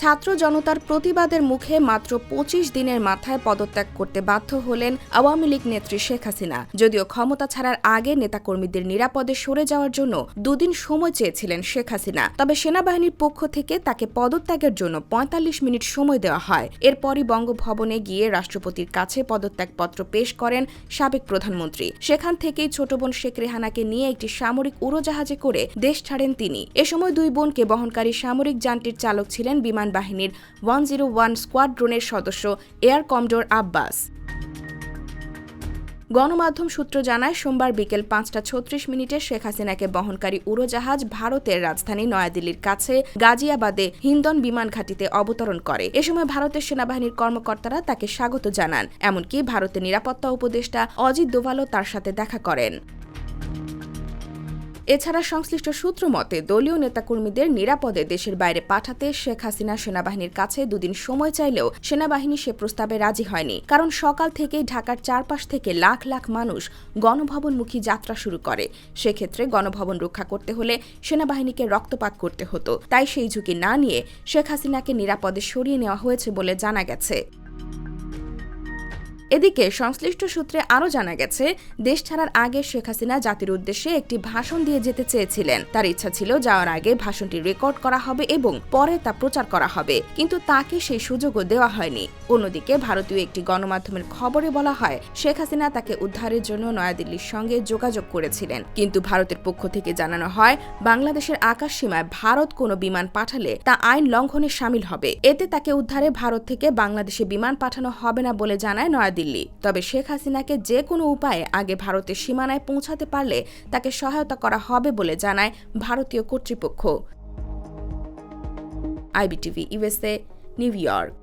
ছাত্র জনতার প্রতিবাদের মুখে মাত্র পঁচিশ দিনের মাথায় পদত্যাগ করতে বাধ্য হলেন আওয়ামী লীগ নেত্রী শেখ হাসিনা। যদিও ক্ষমতা ছাড়ার আগে নেতাকর্মীদের নিরাপদে সরে যাওয়ার জন্য দুদিন সময় চেয়েছিলেন শেখ হাসিনা। তবে সেনাবাহিনীর পক্ষ থেকে তাকে পদত্যাগের জন্য পঁয়তাল্লিশ মিনিট সময় দেওয়া হয়। এরপরই বঙ্গভবনে গিয়ে রাষ্ট্রপতির কাছে পদত্যাগপত্র পেশ করেন সাবেক প্রধানমন্ত্রী। সেখান থেকেই ছোট বোন শেখ রেহানাকে নিয়ে একটি সামরিক উড়োজাহাজে করে দেশ ছাড়েন তিনি। এ সময় দুই বোনকে বহনকারী সামরিক যানটির চালক ছিলেন বিমান বাহিনীর ওয়ান জিরো ওয়ান স্কোয়াড্রনের সদস্য এয়ার কমডোর আব্বাস। গণমাধ্যম সূত্র জানায়, সোমবার বিকেল পাঁচটা ছত্রিশ মিনিটে শেখ হাসিনাকে বহনকারী উড়োজাহাজ ভারতের রাজধানী নয়াদিল্লির কাছে গাজিয়াবাদে হিন্দন বিমান ঘাঁটিতে অবতরণ করে। এ সময় ভারতের সেনাবাহিনীর কর্মকর্তারা তাকে স্বাগত জানান। এমনকি ভারতের নিরাপত্তা উপদেষ্টা অজিত দোভালও তার সাথে দেখা করেন। এছাড়া সংশ্লিষ্ট সূত্র মতে, দলীয় নেতাকর্মীদের নিরাপদে দেশের বাইরে পাঠাতে শেখ হাসিনা সেনাবাহিনীর কাছে দুদিন সময় চাইলেও সেনাবাহিনী সে প্রস্তাবে রাজি হয়নি। কারণ সকাল থেকেই ঢাকার চারপাশ থেকে লাখ লাখ মানুষ গণভবনমুখী যাত্রা শুরু করে। সেক্ষেত্রে গণভবন রক্ষা করতে হলে সেনাবাহিনীকে রক্তপাত করতে হতো। তাই সেই ঝুঁকি না নিয়ে শেখ হাসিনাকে নিরাপদে সরিয়ে নেওয়া হয়েছে বলে জানা গেছে। এদিকে সংশ্লিষ্ট সূত্রে আরও জানা গেছে, দেশ ছাড়ার আগে শেখ হাসিনা জাতির উদ্দেশ্যে একটি ভাষণ দিয়ে যেতে চেয়েছিলেন। তার ইচ্ছা ছিল যাওয়ার আগে ভাষণটি রেকর্ড করা হবে এবং পরে তা প্রচার করা হবে, কিন্তু তাকে সেই সুযোগও দেওয়া হয়নি। অন্যদিকে ভারতীয় একটি গণমাধ্যমের খবরে বলা হয়, শেখ হাসিনা তাকে উদ্ধারের জন্য নয়াদিল্লির সঙ্গে যোগাযোগ করেছিলেন। কিন্তু ভারতের পক্ষ থেকে জানানো হয়, বাংলাদেশের আকাশ সীমায় ভারত কোনো বিমান পাঠালে তা আইন লঙ্ঘনে সামিল হবে। এতে তাকে উদ্ধারে ভারত থেকে বাংলাদেশে বিমান পাঠানো হবে না বলে জানায় নয়াদিল্লি। দিল্লি। তবে শেখ হাসিনাকে যে কোনো উপায়ে আগে ভারতের সীমানায় পৌঁছাতে পারলে তাকে সহায়তা করা হবে বলে জানায় ভারতীয় কর্তৃপক্ষ। IBTV USA New York.